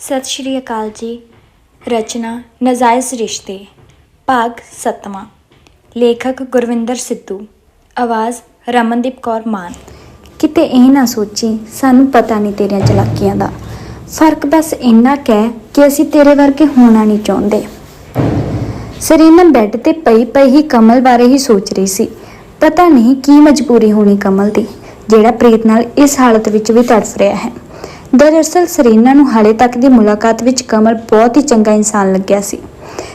ਸਤਿ ਸ਼੍ਰੀ ਅਕਾਲ ਜੀ। ਰਚਨਾ ਨਜਾਇਜ਼ ਰਿਸ਼ਤੇ, ਭਾਗ 7ਵਾਂ ਲੇਖਕ ਗੁਰਵਿੰਦਰ ਸਿੱਧੂ, ਆਵਾਜ਼ ਰਮਨਦੀਪ ਕੌਰ ਮਾਨ। ਕਿਤੇ ਇਹ ਨਾ ਸੋਚੀ, ਸਾਨੂੰ ਪਤਾ ਨਹੀਂ ਤੇਰੀਆਂ ਚਲਾਕੀਆਂ ਦਾ। ਫ਼ਰਕ ਬਸ ਇੰਨਾ ਕਹਿ ਕਿ ਅਸੀਂ ਤੇਰੇ ਵਰਗੇ ਹੋਣਾ ਨਹੀਂ ਚਾਹੁੰਦੇ। ਸਰੀਨਾ ਬੈੱਡ ਤੇ ਪਈ ਪਈ ਹੀ ਕਮਲ ਬਾਰੇ ਹੀ ਸੋਚ ਰਹੀ ਸੀ। ਪਤਾ ਨਹੀਂ ਕੀ ਮਜਬੂਰੀ ਹੋਣੀ ਕਮਲ ਦੀ, ਜਿਹੜਾ ਪ੍ਰੀਤ ਨਾਲ ਇਸ ਹਾਲਤ ਵਿੱਚ ਵੀ ਤੜਫ ਰਿਹਾ ਹੈ। ਦਰਅਸਲ ਸਰੀਨਾ ਨੂੰ ਹਾਲੇ ਤੱਕ ਦੀ ਮੁਲਾਕਾਤ ਵਿੱਚ ਕਮਲ ਬਹੁਤ ਹੀ ਚੰਗਾ ਇਨਸਾਨ ਲੱਗਿਆ ਸੀ।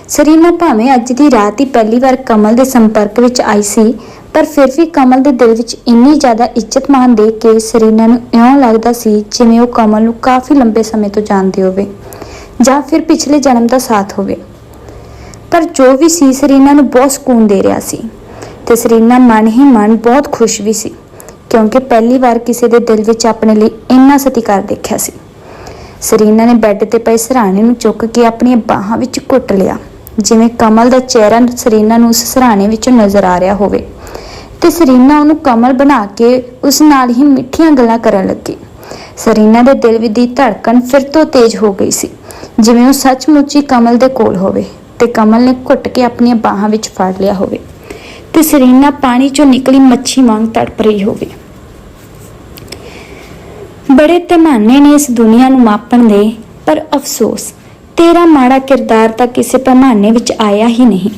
ਸਰੀਨਾ ਭਾਵੇਂ ਅੱਜ ਦੀ ਰਾਤ ਹੀ ਪਹਿਲੀ ਵਾਰ ਕਮਲ ਦੇ ਸੰਪਰਕ ਵਿੱਚ ਆਈ ਸੀ, ਪਰ ਫਿਰ ਵੀ ਕਮਲ ਦੇ ਦਿਲ ਵਿੱਚ ਇੰਨੀ ਜ਼ਿਆਦਾ ਇੱਜ਼ਤ ਮਾਨ ਦੇ ਕੇ ਸਰੀਨਾ ਨੂੰ ਇਉਂ ਲੱਗਦਾ ਸੀ ਜਿਵੇਂ ਉਹ ਕਮਲ ਨੂੰ ਕਾਫੀ ਲੰਬੇ ਸਮੇਂ ਤੋਂ ਜਾਣਦੀ ਹੋਵੇ ਜਾਂ ਫਿਰ ਪਿਛਲੇ ਜਨਮ ਦਾ ਸਾਥ ਹੋਵੇ। ਪਰ ਜੋ ਵੀ ਸੀ, ਸਰੀਨਾ ਨੂੰ ਬਹੁਤ ਸਕੂਨ ਦੇ ਰਿਹਾ ਸੀ ਤੇ ਸਰੀਨਾ ਮਨ ਹੀ ਮਨ ਬਹੁਤ ਖੁਸ਼ ਵੀ ਸੀ। ਕਿਉਂਕਿ ਪਹਿਲੀ ਵਾਰ ਕਿਸੇ ਦੇ ਦਿਲ ਵਿੱਚ ਆਪਣੇ ਲਈ ਇੰਨਾ ਸਤਿਕਾਰ ਦੇਖਿਆ ਸੀ। ਸਰੀਨਾ ਨੇ ਬੈੱਡ ਤੇ ਪਏ ਸਰਾਣੇ ਨੂੰ ਚੁੱਕ ਕੇ ਆਪਣੀਆਂ ਬਾਹਾਂ ਵਿੱਚ ਘੁੱਟ ਲਿਆ, ਜਿਵੇਂ ਕਮਲ ਦਾ ਚਿਹਰਾ ਸਰੀਨਾ ਨੂੰ ਉਸ ਸਰਾਣੇ ਵਿੱਚੋਂ ਨਜ਼ਰ ਆ ਰਿਹਾ ਹੋਵੇ। ਤੇ ਸਰੀਨਾ ਉਹਨੂੰ ਕਮਲ ਬਣਾ ਕੇ ਉਸ ਨਾਲ ਹੀ ਮਿੱਠੀਆਂ ਗੱਲਾਂ ਕਰਨ ਲੱਗੀ। ਸਰੀਨਾ ਦੇ ਦਿਲ ਵਿੱਚ ਦੀ ਧੜਕਣ ਫਿਰ ਤੋਂ ਤੇਜ਼ ਹੋ ਗਈ ਸੀ, ਜਿਵੇਂ ਉਹ ਸੱਚਮੁੱਚ ਹੀ ਕਮਲ ਦੇ ਕੋਲ ਹੋਵੇ ਤੇ ਕਮਲ ਨੇ ਘੁੱਟ ਕੇ ਆਪਣੀਆਂ ਬਾਹਾਂ ਵਿੱਚ ਫੜ ਲਿਆ ਹੋਵੇ। ਤੇ ਸਰੀਨਾ ਪਾਣੀ ਚੋਂ ਨਿਕਲੀ ਮੱਛੀ ਵਾਂਗ ਤੜਪ ਰਹੀ ਹੋਵੇ। ਬੜੇ ਪੈਮਾਨੇ ਨੇ ਇਸ ਦੁਨੀਆ ਨੂੰ ਮਾਪਣ ਦੇ, ਪਰ ਅਫਸੋਸ, ਤੇਰਾ ਮਾੜਾ ਕਿਰਦਾਰ ਤਾਂ ਕਿਸੇ ਪੈਮਾਨੇ ਵਿੱਚ ਆਇਆ ਹੀ ਨਹੀਂ।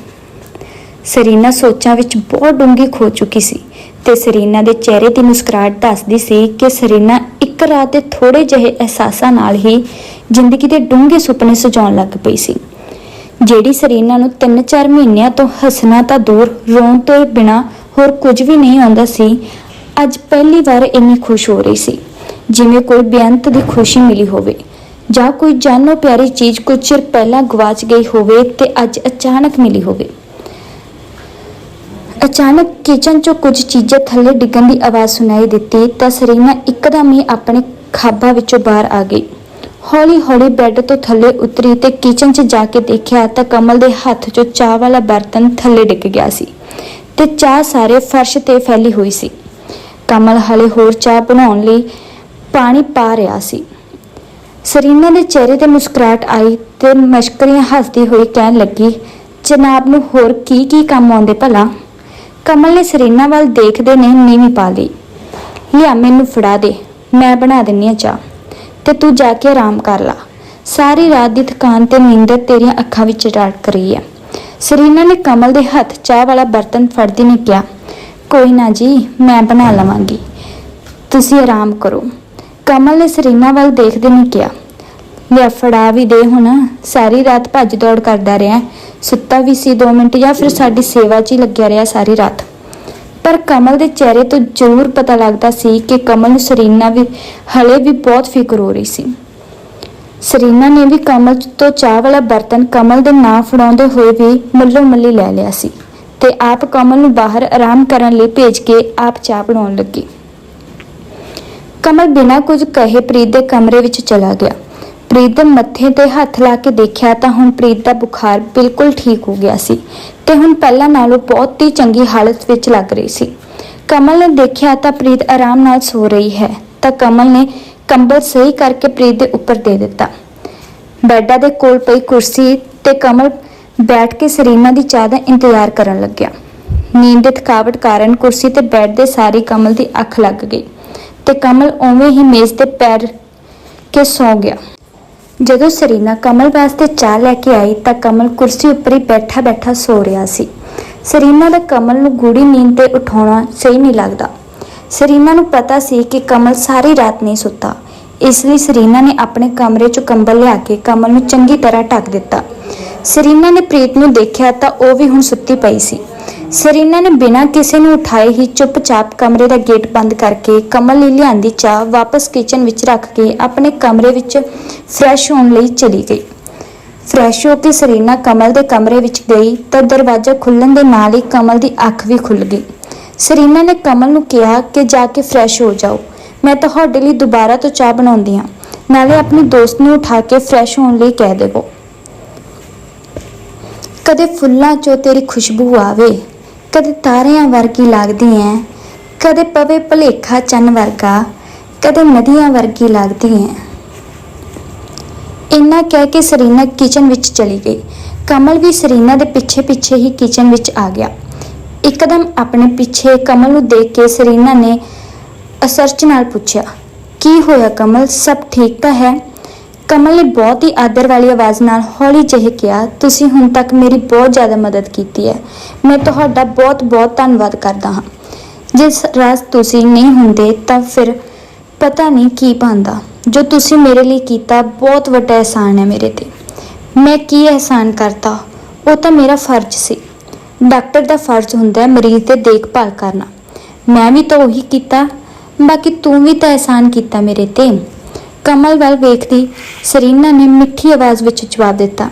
ਸਰੀਨਾ ਸੋਚਾਂ ਵਿੱਚ ਬਹੁਤ ਡੂੰਘੀ ਖੋ ਚੁੱਕੀ ਸੀ ਤੇ ਸਰੀਨਾ ਦੇ ਚਿਹਰੇ ਦੀ ਮੁਸਕਰਾਹਟ ਦੱਸਦੀ ਸੀ ਕਿ ਸਰੀਨਾ ਇੱਕ ਰਾਤ ਦੇ ਥੋੜੇ ਜਿਹੇ ਅਹਿਸਾਸਾਂ ਨਾਲ ਹੀ ਜ਼ਿੰਦਗੀ ਦੇ ਡੂੰਘੇ ਸੁਪਨੇ ਸਜਾਉਣ ਲੱਗ ਪਈ ਸੀ। ਜਿਹੜੀ ਸਰੀਨਾ ਨੂੰ 3-4 ਮਹੀਨਿਆਂ ਤੋਂ ਹੱਸਣਾ ਤਾਂ ਦੂਰ, ਰੋਣ ਤੋਂ ਬਿਨਾ ਹੋਰ ਕੁਝ ਵੀ ਨਹੀਂ ਆਉਂਦਾ ਸੀ, ਅੱਜ ਪਹਿਲੀ ਵਾਰ ਇੰਨੀ ਖੁਸ਼ ਹੋ ਰਹੀ ਸੀ। ਜਿਵੇਂ ਕੋਈ ਬੇਅੰਤ ਦੀ ਖੁਸ਼ੀ ਮਿਲੀ ਹੋਵੇ, ਜਾਂ ਕੋਈ ਜਾਨੋ ਪਿਆਰੀ ਚੀਜ਼ ਕੁਝ ਚਿਰ ਪਹਿਲਾਂ ਗਵਾਚ ਗਈ ਹੋਵੇ ਤੇ ਅੱਜ ਅਚਾਨਕ ਮਿਲੀ ਹੋਵੇ। ਅਚਾਨਕ ਕਿਚਨ ਚੋਂ ਕੁਝ ਚੀਜ਼ਾਂ ਥੱਲੇ ਡਿੱਗਣ ਦੀ ਆਵਾਜ਼ ਸੁਣਾਈ ਦਿੱਤੀ ਤਾਂ ਸਰੀਨਾ ਇੱਕਦਮ ਹੀ ਆਪਣੇ ਖਾਬਾ ਵਿੱਚੋਂ ਬਾਹਰ ਆ ਗਈ। ਹੌਲੀ-ਹੌਲੀ ਬੈੱਡ ਤੋਂ ਥੱਲੇ ਉਤਰੀ ਤੇ ਕਿਚਨ 'ਚ ਜਾ ਕੇ ਦੇਖਿਆ ਤਾਂ ਕਮਲ ਦੇ ਹੱਥ 'ਚੋਂ ਚਾਹ ਵਾਲਾ ਬਰਤਨ ਥੱਲੇ ਡਿੱਗ ਗਿਆ ਸੀ ਤੇ ਚਾਹ ਸਾਰੇ ਫਰਸ਼ ਤੇ ਫੈਲੀ ਹੋਈ ਸੀ। ਕਮਲ ਹਲੇ ਹੋਰ ਚਾਹ ਬਣਾਉਣ ਲਈ ਪਾਣੀ ਪਾ ਰਿਹਾ ਸੀ। ਸਰੀਨਾ ਦੇ ਚਿਹਰੇ ਤੇ ਮੁਸਕਰਾਹਟ ਆਈ ਤੇ ਮਸ਼ਕਰੀਆਂ ਹੱਸਦੀ ਹੋਈ ਕਹਿਣ ਲੱਗੀ, ਜਨਾਬ ਨੂੰ ਹੋਰ ਕੀ ਕੀ ਕੰਮ ਆਉਂਦੇ ਭਲਾ? ਕਮਲ ਨੇ ਸਰੀਨਾ ਵੱਲ ਦੇਖਦੇ ਨੇ ਨੀਵੀਂ ਪਾ ਲਈ। ਲਿਆ, ਮੈਨੂੰ ਫੜਾ ਦੇ, ਮੈਂ ਬਣਾ ਦਿੰਨੀ ਆ ਚਾਹ ਤੇ ਤੂੰ ਜਾ ਕੇ ਆਰਾਮ ਕਰ ਲਾ। ਸਾਰੀ ਰਾਤ ਦੀ ਥਕਾਨ ਤੇ ਨੀਂਦਰ ਤੇਰੀਆਂ ਅੱਖਾਂ ਵਿੱਚ ਰੜਕ ਰਹੀ ਹੈ ਸਰੀਨਾ ਨੇ ਕਮਲ ਦੇ ਹੱਥ ਚਾਹ ਵਾਲਾ ਬਰਤਨ ਫੜਦੀ ਨੇ ਕਿਹਾ, ਕੋਈ ਨਾ ਜੀ, ਮੈਂ ਬਣਾ ਲਵਾਂਗੀ। ਤੁਸੀਂ ਆਰਾਮ ਕਰੋ। ਕਮਲ ਨੇ ਸਰੀਨਾ ਵੱਲ ਦੇਖਦੇ ਨੇ ਕਿਹਾ ਲਿਆ ਫੜਾ ਵੀ ਦੇ ਹੁਣ, ਸਾਰੀ ਰਾਤ ਭੱਜ ਦੌੜ ਕਰਦਾ ਰਿਹਾ, ਸੁੱਤਾ ਵੀ ਸੀ 2 ਮਿੰਟ ਜਾਂ ਫਿਰ ਸਾਡੀ ਸੇਵਾ 'ਚ ਹੀ ਲੱਗਿਆ ਰਿਹਾ ਸਾਰੀ ਰਾਤ। ਪਰ ਕਮਲ ਦੇ ਚਿਹਰੇ ਤੋਂ ਜ਼ਰੂਰ ਪਤਾ ਲੱਗਦਾ ਸੀ ਕਿ ਕਮਲ ਨੂੰ ਸਰੀਨਾ ਵੀ, ਹਲੇ ਵੀ ਬਹੁਤ ਫਿਕਰ ਹੋ ਰਹੀ ਸੀ। ਸਰੀਨਾ ਨੇ ਵੀ ਕਮਲ ਤੋਂ ਚਾਹ ਵਾਲਾ ਬਰਤਨ ਕਮਲ ਦੇ ਨਾਂ ਫੜਾਉਂਦੇ ਹੋਏ ਵੀ ਮੁੱਲੋ ਮੁੱਲੀ ਲੈ ਲਿਆ ਸੀ ਤੇ ਆਪ ਕਮਲ ਨੂੰ ਬਾਹਰ ਆਰਾਮ ਕਰਨ ਲਈ ਭੇਜ ਕੇ ਆਪ ਚਾਹ ਬਣਾਉਣ ਲੱਗੀ। ਕਮਲ ਬਿਨਾਂ ਕੁਝ ਕਹੇ ਪ੍ਰੀਤ ਦੇ ਕਮਰੇ ਵਿੱਚ ਚਲਾ ਗਿਆ। ਪ੍ਰੀਤ ਦੇ ਮੱਥੇ ਤੇ ਹੱਥ ਲਾ ਕੇ ਦੇਖਿਆ ਤਾਂ ਹੁਣ ਪ੍ਰੀਤ ਦਾ ਬੁਖਾਰ ਬਿਲਕੁਲ ਠੀਕ ਹੋ ਗਿਆ ਸੀ ਤੇ ਹੁਣ ਪਹਿਲਾਂ ਨਾਲੋਂ ਬਹੁਤ ਹੀ ਚੰਗੀ ਹਾਲਤ ਵਿੱਚ ਲੱਗ ਰਹੀ ਸੀ। ਕਮਲ ਨੇ ਦੇਖਿਆ ਤਾਂ ਪ੍ਰੀਤ ਆਰਾਮ ਨਾਲ ਸੋ ਰਹੀ ਹੈ, ਤਾਂ ਕਮਲ ਨੇ ਕੰਬਲ ਸਹੀ ਕਰਕੇ ਪ੍ਰੀਤ ਦੇ ਉੱਪਰ ਦੇ ਦਿੱਤਾ। ਬੈੱਡਾਂ ਦੇ ਕੋਲ ਪਈ ਕੁਰਸੀ ਤੇ ਕਮਲ ਬੈਠ ਕੇ ਸਰੀਨਾ ਦੀ ਚਾਹ ਦਾ ਇੰਤਜ਼ਾਰ ਕਰਨ ਲੱਗਿਆ। ਨੀਂਦ ਦੇ ਥਕਾਵਟ ਕਾਰਨ ਕੁਰਸੀ ਤੇ ਬੈੱਡ ਦੇ ਸਾਰੀ ਕਮਲ ਦੀ ਅੱਖ ਲੱਗ ਗਈ। ਤੇ ਕਮਲ ਉਵੇਂ ਹੀ ਮੇਜ਼ ਤੇ ਪੈਰ ਕੇ ਸੌ ਗਿਆ। ਜਦੋਂ ਸਰੀਨਾ ਕਮਲ ਵਾਸਤੇ ਚਾਹ ਲੈ ਕੇ ਆਈ ਤਾਂ ਕਮਲ ਕੁਰਸੀ ਉੱਪਰ ਹੀ ਬੈਠਾ ਬੈਠਾ ਸੋ ਰਿਹਾ ਸੀ। ਸਰੀਨਾ ਦਾ ਕਮਲ ਨੂੰ ਗੂੜੀ ਨੀਂਦ ਤੇ ਉਠਾਉਣਾ ਸਹੀ ਨਹੀਂ ਲੱਗਦਾ। ਸਰੀਨਾ ਨੂੰ ਪਤਾ ਸੀ ਕਿ ਕਮਲ ਸਾਰੀ ਰਾਤ ਨਹੀਂ ਸੁੱਤਾ। ਇਸ ਲਈ ਸਰੀਨਾ ਨੇ ਆਪਣੇ ਕਮਰੇ 'ਚੋਂ ਕੰਬਲ ਲਿਆ ਕੇ ਕਮਲ ਨੂੰ ਚੰਗੀ ਤਰ੍ਹਾਂ ਢੱਕ ਦਿੱਤਾ। ਸਰੀਨਾ ਨੇ ਪ੍ਰੀਤ ਨੂੰ ਦੇਖਿਆ ਤਾਂ ਉਹ ਵੀ ਹੁਣ ਸੁੱਤੀ ਪਈ ਸੀ। ਸਰੀਨਾ ਨੇ ਬਿਨਾਂ ਕਿਸੇ ਨੂੰ ਉਠਾਏ ਹੀ ਚੁੱਪਚਾਪ ਕਮਰੇ ਦਾ ਗੇਟ ਬੰਦ ਕਰਕੇ ਕਮਲ ਲਈ ਲਿਆਂਦੀ ਚਾਹ ਵਾਪਸ ਕਿਚਨ ਵਿੱਚ ਰੱਖ ਕੇ ਆਪਣੇ ਕਮਰੇ ਵਿੱਚ ਫਰੈਸ਼ ਹੋਣ ਲਈ ਚਲੀ ਗਈ। ਫਰੈਸ਼ ਹੋ ਕੇ ਸਰੀਨਾ ਕਮਲ ਦੇ ਕਮਰੇ ਵਿੱਚ ਗਈ ਤਾਂ ਦਰਵਾਜ਼ਾ ਖੁੱਲਣ ਦੇ ਨਾਲ ਹੀ ਕਮਲ ਦੀ ਅੱਖ ਵੀ ਖੁੱਲ ਗਈ। ਸਰੀਨਾ ਨੇ ਕਮਲ ਨੂੰ ਕਿਹਾ ਕਿ ਜਾ ਕੇ ਫਰੈਸ਼ ਹੋ ਜਾਓ। ਮੈਂ ਤੁਹਾਡੇ ਲਈ ਦੁਬਾਰਾ ਤੋਂ ਚਾਹ ਬਣਾਉਂਦੀ ਹਾਂ। ਨਾਲੇ ਆਪਣੀ ਦੋਸਤ ਨੂੰ ਉਠਾ ਕੇ ਫਰੈਸ਼ ਹੋਣ ਲਈ ਕਹਿ ਦੇਵੋ। ਕਦੇ ਫੁੱਲਾਂ 'ਚੋਂ ਤੇਰੀ ਖੁਸ਼ਬੂ ਆਵੇ ਕਦੇ ਤਾਰਿਆਂ ਵਰਗੀ ਲੱਗਦੀ ਐ, ਕਦੇ ਪਵੇ ਭਲੇਖਾ ਚੰਨ ਵਰਗਾ, ਕਦੇ ਨਦੀਆਂ ਵਰਗੀ ਲੱਗਦੀ ਐ। ਇੰਨਾ ਕਹਿ ਕੇ ਸਰੀਨਾ ਕਿਚਨ ਵਿੱਚ ਚਲੀ ਗਈ। ਕਮਲ ਵੀ ਸਰੀਨਾ ਦੇ ਪਿੱਛੇ ਪਿੱਛੇ ਹੀ ਕਿਚਨ ਵਿੱਚ ਆ ਗਿਆ। ਇੱਕਦਮ ਆਪਣੇ ਪਿੱਛੇ ਕਮਲ ਨੂੰ ਦੇਖ ਕੇ ਸਰੀਨਾ ਨੇ ਅਸਰਚ ਨਾਲ ਪੁੱਛਿਆ, ਕੀ ਹੋਇਆ ਕਮਲ? ਸਭ ਠੀਕ ਤਾਂ ਹੈ? ਕਮਲ ਨੇ ਬਹੁਤ ਹੀ ਆਦਰ ਵਾਲੀ ਆਵਾਜ਼ ਨਾਲ ਹੌਲੀ ਜਿਹੇ ਕਿਹਾ, ਤੁਸੀਂ ਹੁਣ ਤੱਕ ਮੇਰੀ ਬਹੁਤ ਜ਼ਿਆਦਾ ਮਦਦ ਕੀਤੀ ਹੈ। ਮੈਂ ਤੁਹਾਡਾ ਬਹੁਤ ਬਹੁਤ ਧੰਨਵਾਦ ਕਰਦਾ ਹਾਂ। ਜਿਸ ਰਾਸ ਤੁਸੀਂ ਨਹੀਂ ਹੁੰਦੇ ਤਾਂ ਫਿਰ ਪਤਾ ਨਹੀਂ ਕੀ ਪਾਉਂਦਾ ਜੋ ਤੁਸੀਂ ਮੇਰੇ ਲਈ ਕੀਤਾ ਬਹੁਤ ਵੱਡਾ ਅਹਿਸਾਨ ਹੈ ਮੇਰੇ ਤੇ। ਮੈਂ ਕੀ ਅਹਿਸਾਨ ਕਰਤਾ? ਉਹ ਤਾਂ ਮੇਰਾ ਫਰਜ਼ ਸੀ। ਡਾਕਟਰ ਦਾ ਫਰਜ਼ ਹੁੰਦਾ ਹੈ ਮਰੀਜ਼ ਦੀ ਦੇਖਭਾਲ ਕਰਨਾ। ਮੈਂ ਵੀ ਤਾਂ ਉਹੀ ਕੀਤਾ। ਬਾਕੀ ਤੂੰ ਵੀ ਤਾਂ ਅਹਿਸਾਨ ਕੀਤਾ ਮੇਰੇ ਤੇ। ਕਮਲ ਵੱਲ ਵੇਖਦੀ ਸਰੀਨਾ ਨੇ ਮਿੱਠੀ ਆਵਾਜ਼ ਵਿੱਚ ਜਵਾਬ ਦਿੱਤਾ,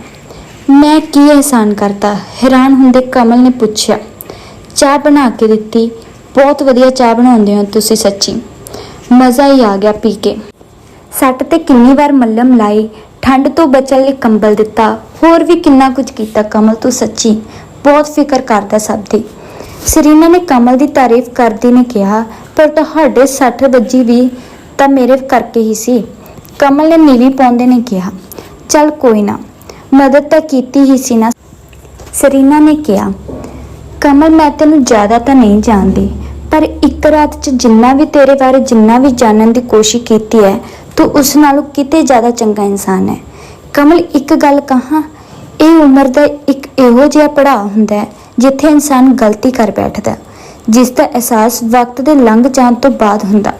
ਮੈਂ ਕੀ ਅਹਿਸਾਨ ਕਰਤਾ? ਹੈਰਾਨ ਹੁੰਦੇ ਕਮਲ ਨੇ ਪੁੱਛਿਆ, ਚਾਹ ਬਣਾ ਕੇ ਦਿੱਤੀ? ਬਹੁਤ ਵਧੀਆ ਚਾਹ ਬਣਾਉਂਦੇ ਹੋ ਤੁਸੀਂ ਸੱਚੀ। ਮਜ਼ਾ ਹੀ ਆ ਗਿਆ ਪੀ ਕੇ। ਸੱਟ ਤੇ ਕਿੰਨੀ ਵਾਰ ਮੱਲਮ ਲਾਈ, ਠੰਡ ਤੋਂ ਬਚਣ ਲਈ ਕੰਬਲ ਦਿੱਤਾ, ਹੋਰ ਵੀ ਕਿੰਨਾ ਕੁਝ ਕੀਤਾ ਕਮਲ ਤੂੰ ਸੱਚੀ, ਬਹੁਤ ਫਿਕਰ ਕਰਦਾ ਸਭ ਦੀ। ਸਰੀਨਾ ਨੇ ਕਮਲ ਦੀ ਤਾਰੀਫ ਕਰਦੀ ਨੇ ਕਿਹਾ, ਪਰ ਤੁਹਾਡੇ 60 ਵੱਜੀ ਵੀ ਤਾਂ ਮੇਰੇ ਕਰਕੇ ਹੀ ਸੀ। ਕਮਲ ਨੇ ਨੀਵੀਂ ਪਾਉਂਦੇ ਨੇ ਕਿਹਾ, ਚੱਲ ਕੋਈ ਨਾ, ਮਦਦ ਤਾਂ ਕੀਤੀ ਹੀ ਸੀ ਨਾ। ਸਰੀਨਾ ਨੇ ਕਿਹਾ, ਕਮਲ, ਮੈਂ ਤੈਨੂੰ ਜ਼ਿਆਦਾ ਤਾਂ ਨਹੀਂ ਜਾਣਦੀ, ਪਰ ਇੱਕ ਰਾਤ 'ਚ ਜਿੰਨਾ ਵੀ ਤੇਰੇ ਬਾਰੇ ਜਿੰਨਾ ਵੀ ਜਾਣਨ ਦੀ ਕੋਸ਼ਿਸ਼ ਕੀਤੀ ਹੈ, ਤੂੰ ਉਸ ਨਾਲੋਂ ਕਿਤੇ ਜ਼ਿਆਦਾ ਚੰਗਾ ਇਨਸਾਨ ਹੈ। ਕਮਲ, ਇੱਕ ਗੱਲ ਕਹਾਂ, ਇਹ ਉਮਰ ਦਾ ਇੱਕ ਇਹੋ ਜਿਹਾ ਪੜਾਅ ਹੁੰਦਾ ਹੈ, ਜਿੱਥੇ ਇਨਸਾਨ ਗਲਤੀ ਕਰ ਬੈਠਦਾ ਜਿਸ ਦਾ ਅਹਿਸਾਸ ਵਕਤ ਦੇ ਲੰਘ ਜਾਣ ਤੋਂ ਬਾਅਦ ਹੁੰਦਾ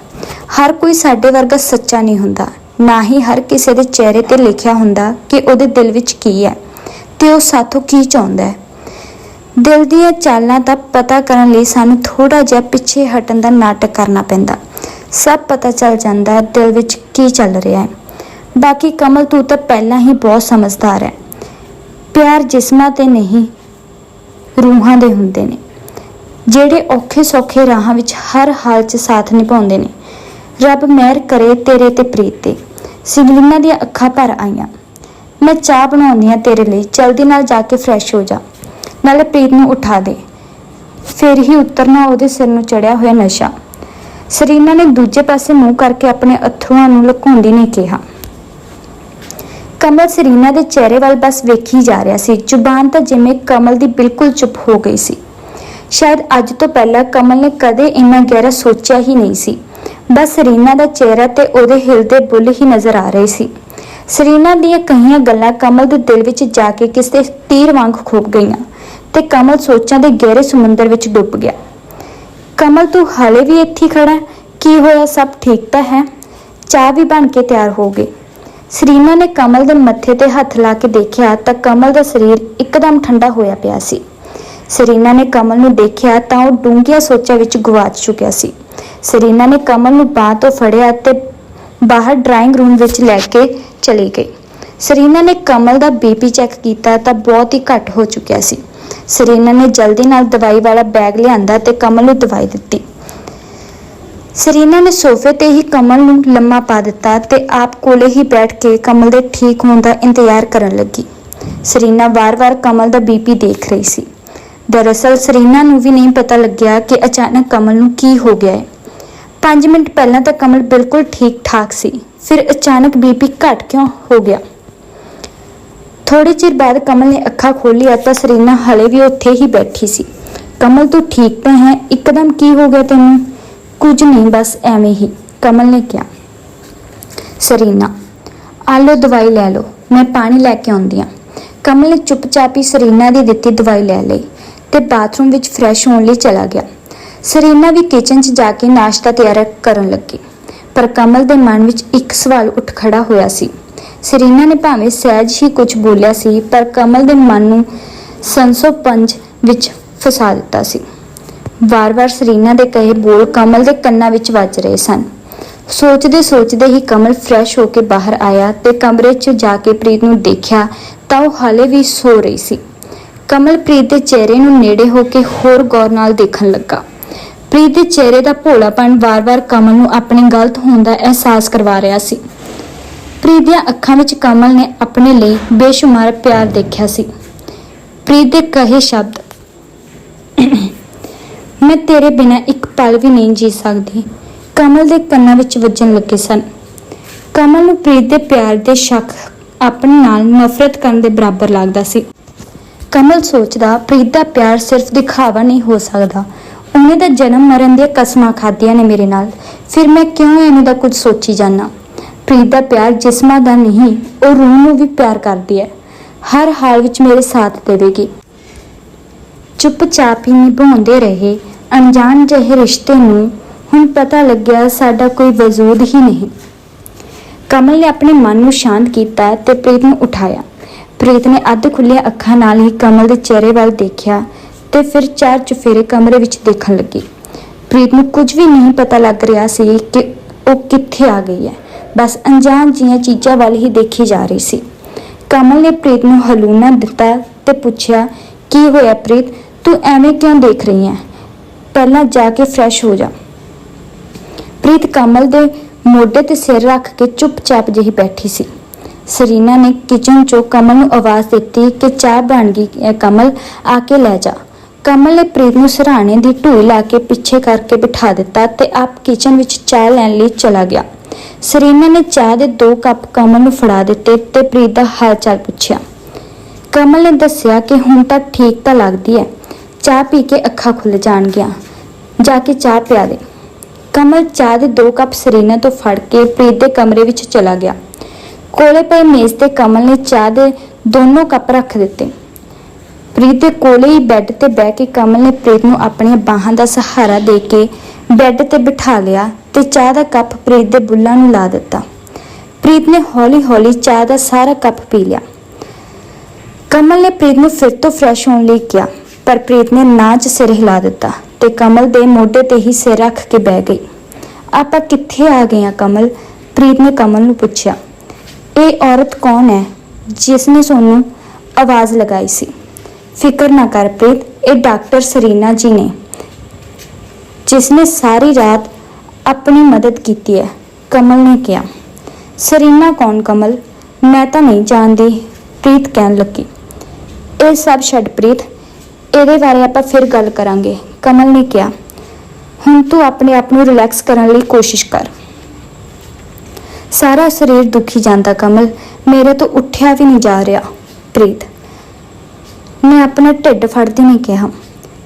ਹਰ ਕੋਈ ਸਾਡੇ ਵਰਗਾ ਸੱਚਾ ਨਹੀਂ ਹੁੰਦਾ। ਨਾ ਹੀ ਹਰ ਕਿਸੇ ਦੇ ਚਿਹਰੇ ਤੇ ਲਿਖਿਆ ਹੁੰਦਾ ਕਿ ਉਹਦੇ ਦਿਲ ਵਿੱਚ ਕੀ ਹੈ ਤੇ ਉਹ ਸਾਥੋਂ ਕੀ ਚਾਹੁੰਦਾ ਹੈ। ਦਿਲ ਦੀਆਂ ਚਾਲਾਂ ਦਾ ਪਤਾ ਕਰਨ ਲਈ ਸਾਨੂੰ ਥੋੜਾ ਜਿਹਾ ਪਿੱਛੇ ਹਟਣ ਦਾ ਨਾਟਕ ਕਰਨਾ ਪੈਂਦਾ। ਸਭ ਪਤਾ ਚੱਲ ਜਾਂਦਾ ਹੈ ਦਿਲ ਵਿੱਚ ਕੀ ਚੱਲ ਰਿਹਾ ਹੈ। ਬਾਕੀ ਕਮਲ ਤੂੰ ਤਾਂ ਪਹਿਲਾਂ ਹੀ ਬਹੁਤ ਸਮਝਦਾਰ ਹੈ। ਪਿਆਰ ਜਿਸਮਾਂ ਤੇ ਨਹੀਂ, ਰੂਹਾਂ ਦੇ ਹੁੰਦੇ ਨੇ, ਜਿਹੜੇ ਔਖੇ ਸੌਖੇ ਰਾਹਾਂ ਵਿੱਚ ਹਰ ਹਾਲ 'ਚ ਸਾਥ ਨਿਭਾਉਂਦੇ ਨੇ। ਰੱਬ ਮਿਹਰ ਕਰੇ ਤੇਰੇ ਤੇ ਪ੍ਰੀਤ ਤੇ। ਸਿਵਲੀਨਾ ਦੀਆਂ ਅੱਖਾਂ ਭਰ ਆਈਆਂ। ਮੈਂ ਚਾਹ ਬਣਾਉਂਦੀ ਆ ਤੇਰੇ ਲਈ ਜਲਦੀ ਨਾਲ ਜਾ ਕੇ ਫਰੈਸ਼ ਹੋ ਜਾ। ਨਾਲੇ ਪ੍ਰੀਤ ਨੂੰ ਉਠਾ ਦੇ। ਫਿਰ ਹੀ ਉਤਰਨਾ ਉਹਦੇ ਸਿਰ ਨੂੰ ਚੜਿਆ ਹੋਇਆ ਨਸ਼ਾ। ਸਰੀਨਾ ਨੇ ਦੂਜੇ ਪਾਸੇ ਮੂੰਹ ਕਰਕੇ ਆਪਣੇ ਅਥਰੂਆਂ ਨੂੰ ਲੁਕਾਉਂਦੀ ਨੇ ਕਿਹਾ, ਕਮਲ ਸਰੀਨਾ ਦੇ ਚਿਹਰੇ ਵੱਲ ਬਸ ਵੇਖੀ ਜਾ ਰਿਹਾ ਸੀ। ਜ਼ੁਬਾਨ ਤਾਂ ਜਿਵੇਂ ਕਮਲ ਦੀ ਬਿਲਕੁਲ ਚੁੱਪ ਹੋ ਗਈ ਸੀ। ਸ਼ਾਇਦ ਅੱਜ ਤੋਂ ਪਹਿਲਾਂ ਕਮਲ ਨੇ ਕਦੇ ਇੰਨਾ ਗਹਿਰਾ ਸੋਚਿਆ ਹੀ ਨਹੀਂ ਸੀ। ਬਸ ਸਰੀਨਾ ਦਾ ਚਿਹਰਾ ਤੇ ਉਹਦੇ ਹਿਲਦੇ ਬੁੱਲ ਹੀ ਨਜ਼ਰ ਆ ਰਹੇ ਸੀ। ਸਰੀਨਾ ਦੀਆਂ ਕਹੀਆਂ ਗੱਲਾਂ ਕਮਲ ਦੇ ਦਿਲ ਵਿੱਚ ਜਾ ਕੇ ਕਿਸੇ ਤੀਰ ਵਾਂਗ ਖੋਪ ਗਈਆਂ ਤੇ ਕਮਲ ਸੋਚਾਂ ਦੇ ਗਹਿਰੇ ਸਮੁੰਦਰ ਵਿੱਚ ਡੁੱਬ ਗਿਆ। ਕਮਲ, ਤੂੰ ਹਾਲੇ ਵੀ ਇੱਥੇ ਖੜਾ ਕੀ ਹੋਇਆ? ਸਭ ਠੀਕ ਤਾਂ ਹੈ? ਚਾਹ ਵੀ ਬਣ ਕੇ ਤਿਆਰ ਹੋ ਗਈ ਸਰੀਨਾ ਨੇ ਕਮਲ ਦੇ ਮੱਥੇ ਤੇ ਹੱਥ ਲਾ ਕੇ ਦੇਖਿਆ ਤਾਂ ਕਮਲ ਦਾ ਸਰੀਰ ਇੱਕਦਮ ਠੰਡਾ ਹੋਇਆ ਪਿਆ ਸੀ। ਸਰੀਨਾ ਨੇ ਕਮਲ ਨੂੰ ਦੇਖਿਆ ਤਾਂ ਉਹ ਡੂੰਘੀਆਂ ਸੋਚਾਂ ਵਿੱਚ ਗੁਆਚ ਚੁੱਕਿਆ ਸੀ। ਸਰੀਨਾ ਨੇ ਕਮਲ ਨੂੰ ਬਾਹ ਤੋਂ ਫੜਿਆ ਅਤੇ ਬਾਹਰ ਡਰਾਇੰਗ ਰੂਮ ਵਿੱਚ ਲੈ ਕੇ ਚਲੀ ਗਈ। ਸਰੀਨਾ ਨੇ ਕਮਲ ਦਾ ਬੀਪੀ ਚੈੱਕ ਕੀਤਾ ਤਾਂ ਬਹੁਤ ਹੀ ਘੱਟ ਹੋ ਚੁੱਕਿਆ ਸੀ। ਸਰੀਨਾ ਨੇ ਜਲਦੀ ਨਾਲ ਦਵਾਈ ਵਾਲਾ ਬੈਗ ਲਿਆਂਦਾ ਤੇ ਕਮਲ ਨੂੰ ਦਵਾਈ ਦਿੱਤੀ। ਸਰੀਨਾ ਨੇ ਸੋਫੇ ਤੇ ਹੀ ਕਮਲ ਨੂੰ ਲੰਮਾ ਪਾ ਦਿੱਤਾ ਤੇ ਆਪ ਕੋਲੇ ਹੀ ਬੈਠ ਕੇ ਕਮਲ ਦੇ ਠੀਕ ਹੋਣ ਦਾ ਇੰਤਜ਼ਾਰ ਕਰਨ ਲੱਗੀ। ਸਰੀਨਾ ਵਾਰ-ਵਾਰ ਕਮਲ ਦਾ ਬੀਪੀ ਦੇਖ ਰਹੀ ਸੀ। ਦਰਅਸਲ ਸਰੀਨਾ ਨੂੰ ਵੀ ਨਹੀਂ ਪਤਾ ਲੱਗਿਆ ਕਿ ਅਚਾਨਕ ਕਮਲ ਨੂੰ ਕੀ ਹੋ ਗਿਆ ਹੈ। 5 ਮਿੰਟ ਪਹਿਲਾਂ ਤਾਂ ਕਮਲ ਬਿਲਕੁਲ ਠੀਕ ਠਾਕ ਸੀ। ਫਿਰ ਅਚਾਨਕ ਬੀਪੀ ਘਟ ਕਿਉਂ ਹੋ ਗਿਆ? ਥੋੜੇ ਚਿਰ ਬਾਅਦ ਕਮਲ ਨੇ ਅੱਖਾਂ ਖੋਲੀਆਂ ਤਾਂ ਸਰੀਨਾ ਹਲੇ ਵੀ ਉੱਥੇ ਹੀ ਬੈਠੀ ਸੀ। ਕਮਲ, ਤੂੰ ਠੀਕ ਤਾਂ ਹੈ? ਇੱਕਦਮ ਕੀ ਹੋ ਗਿਆ ਤੈਨੂੰ? ਕੁਝ ਨਹੀਂ, ਬਸ ਐਵੇਂ ਹੀ, ਕਮਲ ਨੇ ਕਿਹਾ। ਸਰੀਨਾ, ਆ ਲਓ ਦਵਾਈ ਲੈ ਲਓ, ਮੈਂ ਪਾਣੀ ਲੈ ਕੇ ਆਉਂਦੀ ਹਾਂ। ਕਮਲ ਨੇ ਚੁੱਪਚਾਪ ਹੀ ਸਰੀਨਾ ਦੀ ਦਿੱਤੀ ਦਵਾਈ ਲੈ ਲਈ ਤੇ ਬਾਥਰੂਮ ਵਿੱਚ ਫਰੈਸ਼ ਹੋਣ ਲਈ ਚਲਾ ਗਿਆ। ਸਰੀਨਾ ਵੀ ਕਿਚਨ 'ਚ ਜਾ ਕੇ ਨਾਸ਼ਤਾ ਤਿਆਰ ਕਰਨ ਲੱਗੀ। ਪਰ ਕਮਲ ਦੇ ਮਨ ਵਿੱਚ ਇੱਕ ਸਵਾਲ ਉੱਠ ਖੜਾ ਹੋਇਆ ਸੀ। ਸਰੀਨਾ ਨੇ ਭਾਵੇਂ ਸਹਿਜ ਹੀ ਕੁਝ ਬੋਲਿਆ ਸੀ, ਪਰ ਕਮਲ ਦੇ ਮਨ ਨੂੰ ਸੰਸੋਪੰਜ ਵਿੱਚ ਫਸਾ ਦਿੱਤਾ ਸੀ। ਵਾਰ-ਵਾਰ ਸਰੀਨਾ ਦੇ ਕਹੇ ਬੋਲ ਕਮਲ ਦੇ ਕੰਨਾਂ ਵਿੱਚ ਵੱਜ ਰਹੇ ਸਨ। ਸੋਚਦੇ ਸੋਚਦੇ ਹੀ ਕਮਲ ਫਰੈਸ਼ ਹੋ ਕੇ ਬਾਹਰ ਆਇਆ ਤੇ ਕਮਰੇ 'ਚ ਜਾ ਕੇ ਪ੍ਰੀਤ ਨੂੰ ਦੇਖਿਆ ਤਾਂ ਉਹ ਹਾਲੇ ਵੀ ਸੋ ਰਹੀ ਸੀ। ਕਮਲ ਪ੍ਰੀਤ ਦੇ ਚਿਹਰੇ ਨੂੰ ਨੇੜੇ ਹੋ ਕੇ ਹੋਰ ਗੌਰ ਨਾਲ ਦੇਖਣ ਲੱਗਾ। ਪ੍ਰੀਤ ਦੇ ਚਿਹਰੇ ਦਾ ਭੋਲਾਪਣ ਵਾਰ-ਵਾਰ ਕਮਲ ਨੂੰ ਆਪਣੇ ਗਲਤ ਹੋਣ ਦਾ ਅਹਿਸਾਸ ਕਰਵਾ ਰਿਹਾ ਸੀ। ਪ੍ਰੀਤ ਦੀਆਂ ਅੱਖਾਂ ਵਿੱਚ ਕਮਲ ਨੇ ਆਪਣੇ ਲਈ ਬੇਸ਼ੁਮਾਰ ਪਿਆਰ ਦੇਖਿਆ ਸੀ। ਪ੍ਰੀਤ ਦੇ ਕਹੇ ਸ਼ਬਦ, ਮੈਂ ਤੇਰੇ ਬਿਨਾ ਇੱਕ ਪਲ ਵੀ ਨਹੀਂ ਜੀ ਸਕਦੀ। ਕਮਲ ਦੇ ਕੰਨਾਂ ਵਿੱਚ ਵੱਜਣ ਲੱਗੇ ਸਨ। ਕਮਲ ਨੂੰ ਪ੍ਰੀਤ ਦੇ ਪਿਆਰ ਦੇ ਸ਼ੱਕ ਆਪਣੇ ਨਾਲ ਨਫ਼ਰਤ ਕਰਨ ਦੇ ਬਰਾਬਰ ਲੱਗਦਾ ਸੀ। ਕਮਲ ਸੋਚਦਾ, ਪ੍ਰੀਤ ਦਾ ਪਿਆਰ ਸਿਰਫ ਦਿਖਾਵਾ ਨਹੀਂ ਹੋ ਸਕਦਾ। ਉਹਨੇ ਤਾਂ ਜਨਮ ਮਰਨ ਦੀਆਂ ਕਸਮਾਂ ਖਾਧੀਆਂ ਨੇ ਮੇਰੇ ਨਾਲ। ਫਿਰ ਮੈਂ ਕਿਉਂ ਐਵੇਂ ਦਾ ਕੁਝ ਸੋਚੀ ਜਾਣਾ ਪ੍ਰੀਤ ਦਾ ਪਿਆਰ ਜਿਸਮਾਂ ਦਾ ਨਹੀਂ, ਉਹ ਰੂਹ ਨੂੰ ਵੀ ਪਿਆਰ ਕਰਦੀ ਹੈ। ਹਰ ਹਾਲ ਵਿੱਚ ਮੇਰੇ ਸਾਥ ਦੇਵੇਗੀ। ਚੁੱਪਚਾਪ ਹੀ ਨਿਭਾਉਂਦੇ ਰਹੇ। ਅਣਜਾਣ ਜਿਹੇ ਰਿਸ਼ਤੇ ਨੂੰ ਹੁਣ ਪਤਾ ਲੱਗਿਆ ਸਾਡਾ ਕੋਈ ਵਜੂਦ ਹੀ ਨਹੀਂ। ਕਮਲ ਨੇ ਆਪਣੇ ਮਨ ਨੂੰ ਸ਼ਾਂਤ ਕੀਤਾ ਤੇ ਪ੍ਰੀਤ ਨੂੰ ਉਠਾਇਆ। ਪ੍ਰੀਤ ਨੇ ਅੱਧ ਖੁੱਲੀਆਂ ਅੱਖਾਂ ਨਾਲ ਹੀ ਕਮਲ ਦੇ ਚਿਹਰੇ ਵੱਲ ਦੇਖਿਆ। ਤੇ ਫਿਰ ਚਾਰ ਚੁਫੇਰੇ ਕਮਰੇ ਵਿੱਚ ਦੇਖਣ ਲੱਗੀ। ਪ੍ਰੀਤ ਨੂੰ ਕੁਝ ਵੀ ਨਹੀਂ ਪਤਾ ਲੱਗ ਰਿਹਾ ਸੀ ਕਿ ਉਹ ਕਿੱਥੇ ਆ ਗਈ ਹੈ। ਬਸ ਅਣਜਾਣ ਜੀਆਂ ਚੀਜ਼ਾਂ ਵੱਲ ਹੀ ਦੇਖੀ ਜਾ ਰਹੀ ਸੀ। ਕਮਲ ਨੇ ਪ੍ਰੀਤ ਨੂੰ ਹਲੂਣਾ ਦਿੱਤਾ ਤੇ ਪੁੱਛਿਆ, ਕੀ ਹੋਇਆ ਪ੍ਰੀਤ? ਤੂੰ ਐਵੇਂ ਕਿਉਂ ਦੇਖ ਰਹੀ ਹੈ? ਪਹਿਲਾਂ ਜਾ ਕੇ ਫਰੈਸ਼ ਹੋ ਜਾ। ਪ੍ਰੀਤ ਕਮਲ ਦੇ ਮੋਢੇ ਤੇ ਸਿਰ ਰੱਖ ਕੇ ਚੁੱਪਚਾਪ ਜਿਹੀ ਬੈਠੀ ਸੀ। ਸਰੀਨਾ ਨੇ ਕਿਚਨ ਚੋਂ ਕਮਲ ਨੂੰ ਆਵਾਜ਼ ਦਿੱਤੀ ਕਿ ਚਾਹ ਬਣ ਗਈ, ਕਮਲ, ਆ ਕੇ ਲੈ ਜਾ। ਕਮਲ ਨੇ ਪ੍ਰੀਤ ਨੂੰ ਸਰਾਣੇ ਦੀ ਢੂਈ ਲਾ ਕੇ ਪਿੱਛੇ ਕਰਕੇ ਬਿਠਾ ਦਿੱਤਾ ਤੇ ਆਪ ਕਿਚਨ ਵਿੱਚ ਚਾਹ ਲੈਣ ਲਈ ਚਲਾ ਗਿਆ। ਸਰੀਨਾ ਨੇ ਚਾਹ ਦੇ ਦੋ ਕੱਪ ਕਮਲ ਨੂੰ ਫੜਾ ਦਿੱਤੇ ਤੇ ਪ੍ਰੀਤ ਦਾ ਹਾਲ ਚਾਲ ਪੁੱਛਿਆ। ਕਮਲ ਨੇ ਦੱਸਿਆ ਕਿ ਹੁਣ ਤਾਂ ਠੀਕ ਤਾਂ ਲੱਗਦੀ ਹੈ। ਚਾਹ ਪੀ ਕੇ ਅੱਖਾਂ ਖੁੱਲ ਜਾਣਗੀਆਂ। ਜਾ ਕੇ ਚਾਹ ਪਿਆ ਦੇ। ਕਮਲ ਚਾਹ ਦੇ ਦੋ ਕੱਪ ਸਰੀਨਾ ਤੋਂ ਫੜ ਕੇ ਪ੍ਰੀਤ ਦੇ ਕਮਰੇ ਵਿੱਚ ਚਲਾ ਗਿਆ। ਕੋਲੇ ਪਏ ਮੇਜ਼ ਤੇ ਕਮਲ ਨੇ ਚਾਹ ਦੇ ਦੋਨੋਂ ਕੱਪ ਰੱਖ ਦਿੱਤੇ। ਪ੍ਰੀਤ ਦੇ ਕੋਲੇ ਹੀ ਬੈੱਡ ਤੇ ਬਹਿ ਕੇ ਕਮਲ ਨੇ ਪ੍ਰੀਤ ਨੂੰ ਆਪਣੀਆਂ ਬਾਹਾਂ ਦਾ ਸਹਾਰਾ ਦੇ ਕੇ ਬੈੱਡ ਤੇ ਬਿਠਾ ਲਿਆ ਤੇ ਚਾਹ ਦਾ ਕੱਪ ਪ੍ਰੀਤ ਦੇ ਬੁੱਲਾਂ ਨੂੰ ਲਾ ਦਿੱਤਾ। ਪ੍ਰੀਤ ਨੇ ਹੌਲੀ-ਹੌਲੀ ਚਾਹ ਦਾ ਸਾਰਾ ਕੱਪ ਪੀ ਲਿਆ। ਕਮਲ ਨੇ ਪ੍ਰੀਤ ਨੂੰ ਫਿਰ ਤੋਂ ਫਰੈਸ਼ ਹੋਣ ਲਈ ਕਿਹਾ, ਪਰ ਪ੍ਰੀਤ ਨੇ ਨਾਚ ਸਿਰ ਹਿਲਾ ਦਿੱਤਾ ਤੇ ਕਮਲ ਦੇ ਮੋਢੇ ਤੇ ਹੀ ਸਿਰ ਰੱਖ ਕੇ ਬਹਿ ਗਈ। ਆਪਾਂ ਕਿੱਥੇ ਆ ਗਏ ਆ ਕਮਲ? ਪ੍ਰੀਤ ਨੇ ਕਮਲ ਨੂੰ ਪੁੱਛਿਆ। ਇਹ ਔਰਤ ਕੌਣ ਹੈ? ਜਿਸ ਨੇ ਸੋਨੂੰ ਆਵਾਜ਼ ਲਗਾਈ ਸੀ। ਫਿਕਰ ਨਾ ਕਰ ਪ੍ਰੀਤ, ਇਹ ਡਾਕਟਰ ਸਰੀਨਾ ਜੀ ਨੇ। ਜਿਸ ਨੇ ਸਾਰੀ ਰਾਤ ਆਪਣੀ ਮਦਦ ਕੀਤੀ ਹੈ, ਕਮਲ ਨੇ ਕਿਹਾ। ਸਰੀਨਾ ਕੌਣ ਕਮਲ? ਮੈਂ ਤਾਂ ਨਹੀਂ ਜਾਣਦੀ, ਪ੍ਰੀਤ ਕਹਿਣ ਲੱਗੀ। ਇਹ ਸਭ ਛੱਡ ਪ੍ਰੀਤ, ਇਹਦੇ ਬਾਰੇ ਆਪਾਂ ਫਿਰ ਗੱਲ ਕਰਾਂਗੇ, ਕਮਲ ਨੇ ਕਿਹਾ। ਹੁਣ ਤੂੰ ਆਪਣੇ ਆਪ ਨੂੰ ਰਿਲੈਕਸ ਕਰਨ ਲਈ ਕੋਸ਼ਿਸ਼ ਕਰ। ਸਾਰਾ ਸਰੀਰ ਦੁਖੀ ਜਾਂਦਾ ਕਮਲ, ਮੇਰੇ ਤੋਂ ਉੱਠਿਆ ਵੀ ਨਹੀਂ ਜਾ ਰਿਹਾ, ਪ੍ਰੀਤ। ਮੈਂ ਆਪਣਾ ਢਿੱਡ ਫੜਦੀ ਨਹੀਂ ਕਿਹਾ।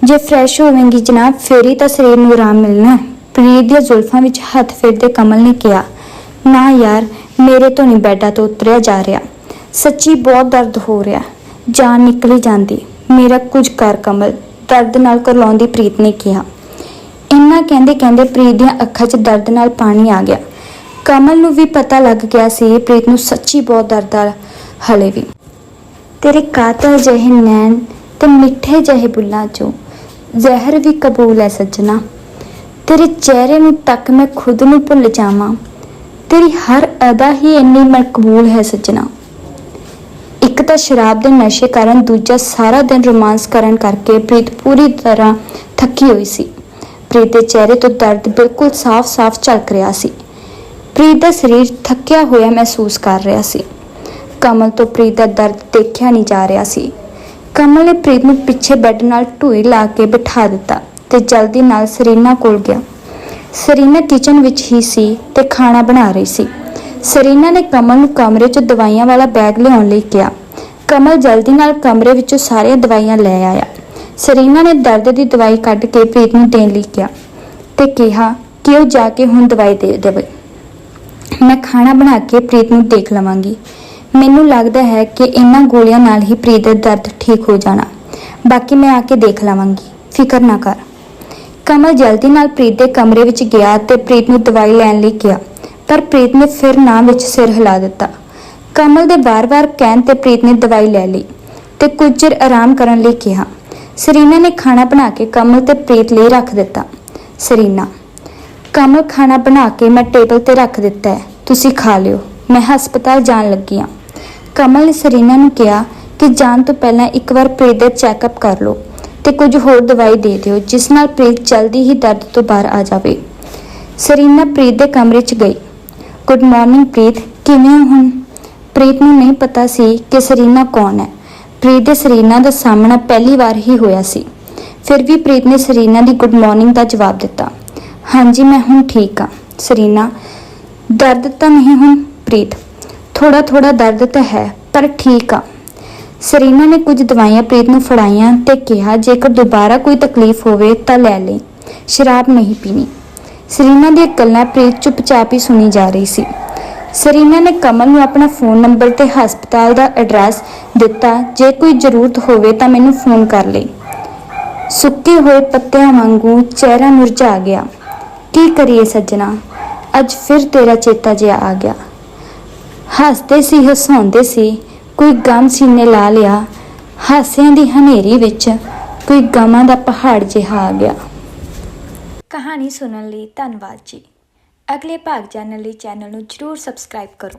ਜੇ ਫਰੈਸ਼ ਹੋਵੇਂਗੀ ਜਨਾਬ, ਫੇਰ ਤਾਂ ਸਰੀਰ ਨੂੰ ਆਰਾਮ ਮਿਲਣਾ ਪ੍ਰੀਤ ਦੀਆਂ ਜ਼ੁਲਫਾਂ ਵਿੱਚ ਹੱਥ ਫੇਰਦੇ ਕਮਲ ਨੇ ਕਿਹਾ, ਨਾ ਯਾਰ, ਮੇਰੇ ਤੋਂ ਨਹੀਂ ਬੈੱਡਾਂ ਤੋਂ ਉਤਰਿਆ ਜਾ ਰਿਹਾ। ਸੱਚੀ ਬਹੁਤ ਦਰਦ ਹੋ ਰਿਹਾ। ਜਾਨ ਨਿਕਲੀ ਜਾਂਦੀ। ਮੇਰਾ ਕੁਝ ਕਰ ਕਮਲ, ਦਰਦ ਨਾਲ ਕਰਲਾਉਂਦੀ ਪ੍ਰੀਤ ਨੇ ਕਿਹਾ। ਇੰਨਾ ਕਹਿੰਦੇ ਕਹਿੰਦੇ ਪ੍ਰੀਤ ਦੀਆਂ ਅੱਖਾਂ 'ਚ ਦਰਦ ਨਾਲ ਪਾਣੀ ਆ ਗਿਆ। ਕਮਲ ਨੂੰ ਵੀ ਪਤਾ ਲੱਗ ਗਿਆ ਸੀ, ਪ੍ਰੀਤ ਨੂੰ ਸੱਚੀ ਬਹੁਤ ਦਰਦ ਆ, ਹਲੇ ਵੀ। ਤੇਰੇ ਕਾਤਲ ਜਿਹੇ ਨੈਣ ਤੇ ਮਿੱਠੇ ਜਿਹੇ ਬੁੱਲਾਂ ਚੋਂ ਜ਼ਹਿਰ ਵੀ ਕਬੂਲ ਹੈ ਸੱਜਣਾ। ਤੇਰੇ ਚਿਹਰੇ ਨੂੰ ਤੱਕ ਮੈਂ ਖੁਦ ਨੂੰ ਭੁੱਲ ਜਾਵਾਂ। ਤੇਰੀ ਹਰ ਅਦਾ ਹੀ ਇੰਨੀ ਮਕਬੂਲ ਹੈ ਸੱਜਣਾ। ਇੱਕ ਤਾਂ ਸ਼ਰਾਬ ਦੇ ਨਸ਼ੇ ਕਾਰਨ, ਦੂਜਾ ਸਾਰਾ ਦਿਨ ਰੋਮਾਂਸ ਕਰਨ ਕਰਕੇ ਪ੍ਰੀਤ ਪੂਰੀ ਤਰ੍ਹਾਂ ਥੱਕੀ ਹੋਈ ਸੀ। ਪ੍ਰੀਤ ਦੇ ਚਿਹਰੇ ਤੋਂ ਦਰਦ ਬਿਲਕੁਲ ਸਾਫ਼-ਸਾਫ਼ ਝਲਕ ਰਿਹਾ ਸੀ। ਪ੍ਰੀਤ ਦਾ ਸਰੀਰ ਥੱਕਿਆ ਹੋਇਆ ਮਹਿਸੂਸ ਕਰ ਰਿਹਾ ਸੀ। ਕਮਲ ਤੋਂ ਪ੍ਰੀਤ ਦਾ ਦਰਦ ਦੇਖਿਆ ਨਹੀਂ ਜਾ ਰਿਹਾ ਸੀ। ਕਮਲ ਨੇ ਪ੍ਰੀਤ ਨੂੰ ਪਿੱਛੇ ਬੈੱਡ ਨਾਲ ਢੂਈ ਲਾ ਕੇ ਬਿਠਾ ਦਿੱਤਾ ਤੇ ਜਲਦੀ ਨਾਲ ਸਰੀਨਾ ਕੋਲ ਗਿਆ। ਸਰੀਨਾ ਕਿਚਨ ਵਿੱਚ ਹੀ ਸੀ ਤੇ ਖਾਣਾ ਬਣਾ ਰਹੀ ਸੀ। ਸਰੀਨਾ ਨੇ ਕਮਲ ਨੂੰ ਕਮਰੇ 'ਚ ਦਵਾਈਆਂ ਵਾਲਾ ਬੈਗ ਲਿਆਉਣ ਲਈ ਕਿਹਾ। ਕਮਲ ਜਲਦੀ ਨਾਲ ਕਮਰੇ ਵਿੱਚੋਂ ਸਾਰੀਆਂ ਦਵਾਈਆਂ ਲੈ ਆਇਆ। ਸਰੀਨਾ ਨੇ ਦਰਦ ਦੀ ਦਵਾਈ ਕੱਢ ਕੇ ਪ੍ਰੀਤ ਨੂੰ ਦੇਣ ਲਈ ਕਿਹਾ ਤੇ ਕਿਹਾ ਕਿ ਉਹ ਜਾ ਕੇ ਹੁਣ ਦਵਾਈ ਦੇ ਦੇਵੇ। ਮੈਂ ਖਾਣਾ ਬਣਾ ਕੇ ਪ੍ਰੀਤ ਨੂੰ ਦੇਖ ਲਵਾਂਗੀ। ਮੈਨੂੰ ਲੱਗਦਾ ਹੈ ਕਿ ਇਹਨਾਂ ਗੋਲੀਆਂ ਨਾਲ ਹੀ ਪ੍ਰੀਤ ਦਾ ਦਰਦ ਠੀਕ ਹੋ ਜਾਣਾ। ਬਾਕੀ ਮੈਂ ਆ ਕੇ ਦੇਖ ਲਵਾਂਗੀ। ਫਿਕਰ ਨਾ ਕਰ। ਕਮਲ ਜਲਦੀ ਨਾਲ ਪ੍ਰੀਤ ਦੇ ਕਮਰੇ ਵਿੱਚ ਗਿਆ ਤੇ ਪ੍ਰੀਤ ਨੂੰ ਦਵਾਈ ਲੈਣ ਲਈ ਕਿਹਾ, ਪਰ ਪ੍ਰੀਤ ਨੇ ਫਿਰ ਨਾ ਵਿੱਚ ਸਿਰ ਹਿਲਾ ਦਿੱਤਾ। ਕਮਲ ਦੇ ਵਾਰ-ਵਾਰ ਕਹਿਣ ਤੇ ਪ੍ਰੀਤ ਨੇ ਦਵਾਈ ਲੈ ਲਈ ਤੇ ਕੁਝ ਚਿਰ ਆਰਾਮ ਕਰਨ ਲਈ ਕਿਹਾ। ਸਰੀਨਾ ਨੇ ਖਾਣਾ ਬਣਾ ਕੇ ਕਮਲ ਤੇ ਪ੍ਰੀਤ ਲਈ ਰੱਖ ਦਿੱਤਾ। ਸਰੀਨਾ, ਕਮਲ ਖਾਣਾ ਬਣਾ ਕੇ ਮੈਂ ਟੇਬਲ ਤੇ ਰੱਖ ਦਿੱਤਾ ਹੈ। ਤੁਸੀਂ ਖਾ ਲਿਓ। ਮੈਂ ਹਸਪਤਾਲ ਜਾਣ ਲੱਗੀ ਹਾਂ। ਕਮਲ ਨੇ ਸਰੀਨਾ ਨੂੰ ਕਿਹਾ ਕਿ ਜਾਣ ਤੋਂ ਪਹਿਲਾਂ ਇੱਕ ਵਾਰ ਪ੍ਰੀਤ ਦਾ ਚੈੱਕਅਪ ਕਰ ਲਓ ਤੇ ਕੁਝ ਹੋਰ ਦਵਾਈ ਦੇ ਦਿਓ, ਜਿਸ ਨਾਲ ਪ੍ਰੀਤ ਜਲਦੀ ਹੀ ਦਰਦ ਤੋਂ ਬਾਹਰ ਆ ਜਾਵੇ। ਸਰੀਨਾ ਪ੍ਰੀਤ ਦੇ ਕਮਰੇ 'ਚ ਗਈ। Good morning Preet. ਕਿਵੇਂ ਹੋ ਹੁਣ? ਪ੍ਰੀਤ ਨੂੰ ਨਹੀਂ ਪਤਾ ਸੀ ਕਿ ਸਰੀਨਾ ਕੌਣ ਹੈ। ਪ੍ਰੀਤ ਦੇ ਸਰੀਨਾ ਦਾ ਸਾਹਮਣਾ ਪਹਿਲੀ ਵਾਰ ਹੀ ਹੋਇਆ ਸੀ। ਫਿਰ ਵੀ ਪ੍ਰੀਤ ਨੇ ਸਰੀਨਾ ਦੀ ਗੁੱਡ ਮਾਰਨਿੰਗ ਦਾ ਜਵਾਬ ਦਿੱਤਾ। ਹਾਂਜੀ, ਮੈਂ ਹੁਣ ਠੀਕ ਹਾਂ। ਸਰੀਨਾ, ਦਰਦ ਤਾਂ ਨਹੀਂ ਹੁਣ? ਪ੍ਰੀਤ ਥੋੜਾ ਥੋੜਾ ਦਰਦ ਤਾਂ ਹੈ, ਪਰ ਠੀਕ ਆ। ਸਰੀਨਾ ਨੇ ਕੁਝ ਦਵਾਈਆਂ ਪ੍ਰੀਤ ਨੂੰ ਫੜਾਈਆਂ ਤੇ ਕਿਹਾ, ਜੇਕਰ ਦੁਬਾਰਾ ਕੋਈ ਤਕਲੀਫ ਹੋਵੇ ਤਾਂ ਲੈ ਲੈ, ਸ਼ਰਾਬ ਨਹੀਂ ਪੀਣੀ। ਸਰੀਨਾ ਦੀਆਂ ਗੱਲਾਂ ਪ੍ਰੀਤ ਚੁੱਪਚਾਪ ਹੀ ਸੁਣੀ ਜਾ ਰਹੀ ਸੀ। ਸਰੀਨਾ ਨੇ ਕਮਲ ਨੂੰ ਆਪਣਾ ਫੋਨ ਨੰਬਰ ਤੇ ਹਸਪਤਾਲ ਦਾ ਐਡਰੈਸ ਦਿੱਤਾ, ਜੇ ਕੋਈ ਜ਼ਰੂਰਤ ਹੋਵੇ ਤਾਂ ਮੈਨੂੰ ਫੋਨ ਕਰ ਲਈ ਸੁੱਕੇ ਹੋਏ ਪੱਤਿਆਂ ਵਾਂਗੂ ਚਿਹਰਾ ਮੁਰਝਾ ਗਿਆ। ਕੀ ਕਰੀਏ ਸੱਜਣਾ? ਅੱਜ ਫਿਰ ਤੇਰਾ ਚੇਤਾ ਜਿਹਾ ਆ ਗਿਆ। ਹੱਸਦੇ ਸੀ, ਹਸਾਉਂਦੇ ਸੀ, ਕੋਈ ਗਮ ਸੀਨੇ ਲਾ ਲਿਆ। ਹਾਸਿਆਂ ਦੀ ਹਨੇਰੀ ਵਿੱਚ ਕੋਈ ਗਮਾਂ ਦਾ ਪਹਾੜ ਜਿਹਾ ਆ ਗਿਆ। ਕਹਾਣੀ ਸੁਣਨ ਲਈ ਧੰਨਵਾਦ ਜੀ। ਅਗਲੇ ਭਾਗ ਜਾਣਨ ਲਈ ਚੈਨਲ ਨੂੰ ਜਰੂਰ ਸਬਸਕ੍ਰਾਈਬ ਕਰੋ।